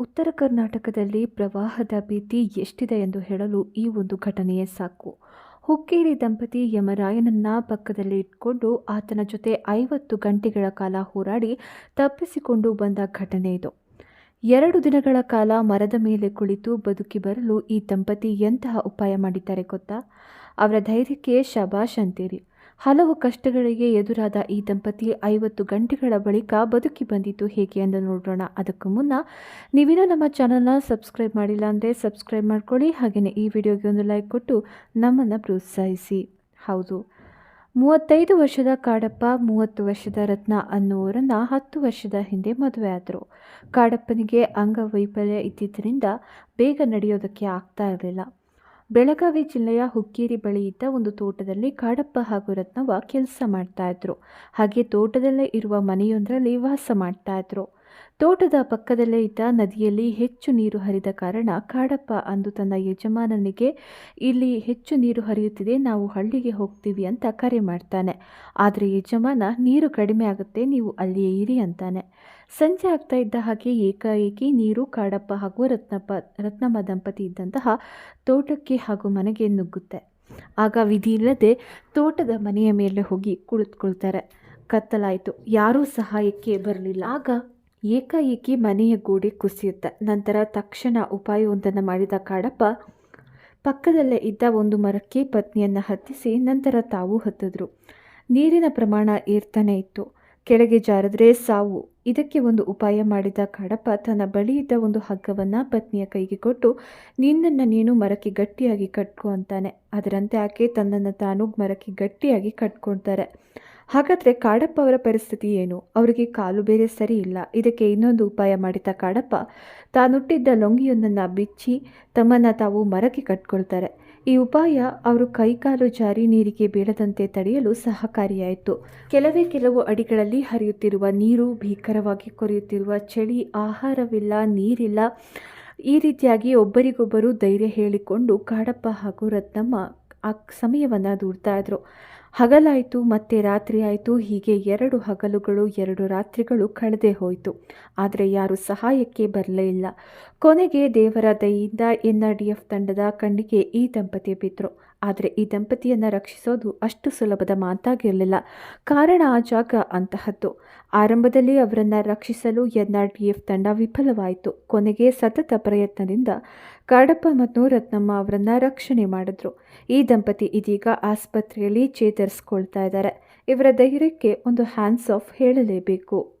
ಉತ್ತರ ಕರ್ನಾಟಕದಲ್ಲಿ ಪ್ರವಾಹದ ಭೀತಿ ಎಷ್ಟಿದೆ ಎಂದು ಹೇಳಲು ಈ ಒಂದು ಘಟನೆಯೇ ಸಾಕು. ಹುಕ್ಕೇರಿ ದಂಪತಿ ಯಮರಾಯನನ್ನ ಪಕ್ಕದಲ್ಲಿ ಇಟ್ಕೊಂಡು ಆತನ ಜೊತೆ ಐವತ್ತು ಗಂಟೆಗಳ ಕಾಲ ಹೋರಾಡಿ ತಪ್ಪಿಸಿಕೊಂಡು ಬಂದ ಘಟನೆ ಇದು. ಎರಡು ದಿನಗಳ ಕಾಲ ಮರದ ಮೇಲೆ ಕುಳಿತು ಬದುಕಿ ಬರಲು ಈ ದಂಪತಿ ಎಂತಹ ಉಪಾಯ ಮಾಡಿದ್ದಾರೆ ಗೊತ್ತಾ? ಅವರ ಧೈರ್ಯಕ್ಕೆ ಶಬಾಷ್ ಅಂತೀರಿ. ಹಲವು ಕಷ್ಟಗಳಿಗೆ ಎದುರಾದ ಈ ದಂಪತಿ ಐವತ್ತು ಗಂಟೆಗಳ ಬಳಿಕ ಬದುಕಿ ಬಂದಿತ್ತು ಹೇಗೆ ಅಂತ ನೋಡೋಣ. ಅದಕ್ಕೂ ಮುನ್ನ ನೀವಿನ್ನೂ ನಮ್ಮ ಚಾನಲ್ನ ಸಬ್ಸ್ಕ್ರೈಬ್ ಮಾಡಿಲ್ಲ ಅಂದರೆ ಸಬ್ಸ್ಕ್ರೈಬ್ ಮಾಡ್ಕೊಳ್ಳಿ. ಹಾಗೆಯೇ ಈ ವಿಡಿಯೋಗೆ ಒಂದು ಲೈಕ್ ಕೊಟ್ಟು ನಮ್ಮನ್ನು ಪ್ರೋತ್ಸಾಹಿಸಿ. ಹೌದು, ಮೂವತ್ತೈದು ವರ್ಷದ ಕಾಡಪ್ಪ, ಮೂವತ್ತು ವರ್ಷದ ರತ್ನ ಅನ್ನುವರನ್ನು ಹತ್ತು ವರ್ಷದ ಹಿಂದೆ ಮದುವೆ ಆದರು. ಕಾಡಪ್ಪನಿಗೆ ಅಂಗವೈಫಲ್ಯ ಇದ್ದಿದ್ದರಿಂದ ಬೇಗ ನಡೆಯೋದಕ್ಕೆ ಆಗ್ತಾ ಇರಲಿಲ್ಲ. ಬೆಳಗಾವಿ ಜಿಲ್ಲೆಯ ಹುಕ್ಕೇರಿ ಬಳಿ ಇದ್ದ ಒಂದು ತೋಟದಲ್ಲಿ ಕಾಡಪ್ಪ ಹಾಗೂ ರತ್ನವ್ವ ಕೆಲಸ ಮಾಡ್ತಾ ಇದ್ರು. ಹಾಗೆ ತೋಟದಲ್ಲೇ ಇರುವ ಮನೆಯೊಂದರಲ್ಲಿ ವಾಸ ಮಾಡ್ತಾ ಇದ್ರು. ತೋಟದ ಪಕ್ಕದಲ್ಲೇ ಇದ್ದ ನದಿಯಲ್ಲಿ ಹೆಚ್ಚು ನೀರು ಹರಿದ ಕಾರಣ ಕಾಡಪ್ಪ ಅಂದು ತನ್ನ ಯಜಮಾನನಿಗೆ, ಇಲ್ಲಿ ಹೆಚ್ಚು ನೀರು ಹರಿಯುತ್ತಿದೆ, ನಾವು ಹಳ್ಳಿಗೆ ಹೋಗ್ತೀವಿ ಅಂತ ಕರೆ ಮಾಡ್ತಾನೆ. ಆದರೆ ಯಜಮಾನ, ನೀರು ಕಡಿಮೆ ಆಗುತ್ತೆ, ನೀವು ಅಲ್ಲಿಯೇ ಇರಿ ಅಂತಾನೆ. ಸಂಜೆ ಆಗ್ತಾ ಇದ್ದ ಹಾಗೆ ಏಕಾಏಕಿ ನೀರು ಕಾಡಪ್ಪ ಹಾಗೂ ರತ್ನಪ್ಪ, ರತ್ನಮ್ಮ ದಂಪತಿ ಇದ್ದಂತಹ ತೋಟಕ್ಕೆ ಹಾಗೂ ಮನೆಗೆ ನುಗ್ಗುತ್ತೆ. ಆಗ ವಿಧಿ ಇಲ್ಲದೆ ತೋಟದ ಮನೆಯ ಮೇಲೆ ಹೋಗಿ ಕುಳಿತುಕೊಳ್ತಾರೆ. ಕತ್ತಲಾಯಿತು. ಯಾರೂ ಸಹಾಯಕ್ಕೆ ಬರಲಿಲ್ಲ. ಆಗ ಏಕಾಏಕಿ ಮನೆಯ ಗೋಡೆ ಕುಸಿಯುತ್ತ. ನಂತರ ತಕ್ಷಣ ಉಪಾಯವೊಂದನ್ನು ಮಾಡಿದ ಕಾಡಪ್ಪ, ಪಕ್ಕದಲ್ಲೇ ಇದ್ದ ಒಂದು ಮರಕ್ಕೆ ಪತ್ನಿಯನ್ನು ಹತ್ತಿಸಿ ನಂತರ ತಾವು ಹತ್ತಿದ್ರು. ನೀರಿನ ಪ್ರಮಾಣ ಏರ್ತಾನೆ ಇತ್ತು. ಕೆಳಗೆ ಜಾರಿದ್ರೆ ಸಾವು. ಇದಕ್ಕೆ ಒಂದು ಉಪಾಯ ಮಾಡಿದ ಕಾಡಪ್ಪ ತನ್ನ ಬಳಿ ಇದ್ದ ಒಂದು ಹಗ್ಗವನ್ನು ಪತ್ನಿಯ ಕೈಗೆ ಕೊಟ್ಟು, ನಿನ್ನನ್ನು ನೀನು ಮರಕ್ಕೆ ಗಟ್ಟಿಯಾಗಿ ಕಟ್ಕೊ ಅಂತಾನೆ. ಅದರಂತೆ ಆಕೆ ತನ್ನನ್ನು ತಾನು ಮರಕ್ಕೆ ಗಟ್ಟಿಯಾಗಿ ಕಟ್ಕೊಳ್ತಾರೆ. ಹಾಗಾದರೆ ಕಾಡಪ್ಪ ಅವರ ಪರಿಸ್ಥಿತಿ ಏನು? ಅವರಿಗೆ ಕಾಲು ಬೇರೆ ಸರಿ ಇಲ್ಲ. ಇದಕ್ಕೆ ಇನ್ನೊಂದು ಉಪಾಯ ಮಾಡಿದ ಕಾಡಪ್ಪ, ತಾನುಟ್ಟಿದ್ದ ಲೊಂಗಿಯೊಂದನ್ನು ಬಿಚ್ಚಿ ತಮ್ಮನ್ನು ತಾವು ಮರಕ್ಕೆ ಕಟ್ಕೊಳ್ತಾರೆ. ಈ ಉಪಾಯ ಅವರು ಕೈಕಾಲು ಜಾರಿ ನೀರಿಗೆ ಬೀಳದಂತೆ ತಡೆಯಲು ಸಹಕಾರಿಯಾಯಿತು. ಕೆಲವೇ ಕೆಲವು ಅಡಿಗಳಲ್ಲಿ ಹರಿಯುತ್ತಿರುವ ನೀರು, ಭೀಕರವಾಗಿ ಕೊರೆಯುತ್ತಿರುವ ಚಳಿ, ಆಹಾರವಿಲ್ಲ, ನೀರಿಲ್ಲ. ಈ ರೀತಿಯಾಗಿ ಒಬ್ಬರಿಗೊಬ್ಬರು ಧೈರ್ಯ ಹೇಳಿಕೊಂಡು ಕಾಡಪ್ಪ ಹಾಗೂ ರತ್ನಮ್ಮ ಆ ಸಮಯವನ್ನು ದೂಡ್ತಾ ಇದ್ರು. ಹಗಲಾಯಿತು, ಮತ್ತೆ ರಾತ್ರಿ ಆಯಿತು, ಹೀಗೆ ಎರಡು ಹಗಲುಗಳು, ಎರಡು ರಾತ್ರಿಗಳು ಕಳೆದೇ ಹೋಯಿತು. ಆದರೆ ಯಾರು ಸಹಾಯಕ್ಕೆ ಬರಲೇ ಇಲ್ಲ. ಕೊನೆಗೆ ದೇವರ ದಯಿಂದ ಎನ್ ಆರ್ ಡಿ ಎಫ್ ತಂಡದ ಕಣ್ಣಿಗೆ ಈ ದಂಪತಿ ಬಿದ್ದರು ಆದರೆ ಈ ದಂಪತಿಯನ್ನು ರಕ್ಷಿಸೋದು ಅಷ್ಟು ಸುಲಭದ ಮಾತಾಗಿರಲಿಲ್ಲ. ಕಾರಣ ಆ ಜಾಗ ಅಂತಹದ್ದು. ಆರಂಭದಲ್ಲಿ ಅವರನ್ನು ರಕ್ಷಿಸಲು ಎನ್ ಆರ್ ಡಿ ಎಫ್ ತಂಡ ವಿಫಲವಾಯಿತು. ಕೊನೆಗೆ ಸತತ ಪ್ರಯತ್ನದಿಂದ ಕಾಡಪ್ಪ ಮತ್ತು ರತ್ನಮ್ಮ ಅವರನ್ನು ರಕ್ಷಣೆ ಮಾಡಿದ್ರು. ಈ ದಂಪತಿ ಇದೀಗ ಆಸ್ಪತ್ರೆಯಲ್ಲಿ ಚೇತರಿಸ್ಕೊಳ್ತಾ ಇದ್ದಾರೆ. ಇವರ ಧೈರ್ಯಕ್ಕೆ ಒಂದು ಹ್ಯಾಂಡ್ಸ್ ಆಫ್ ಹೇಳಲೇಬೇಕು.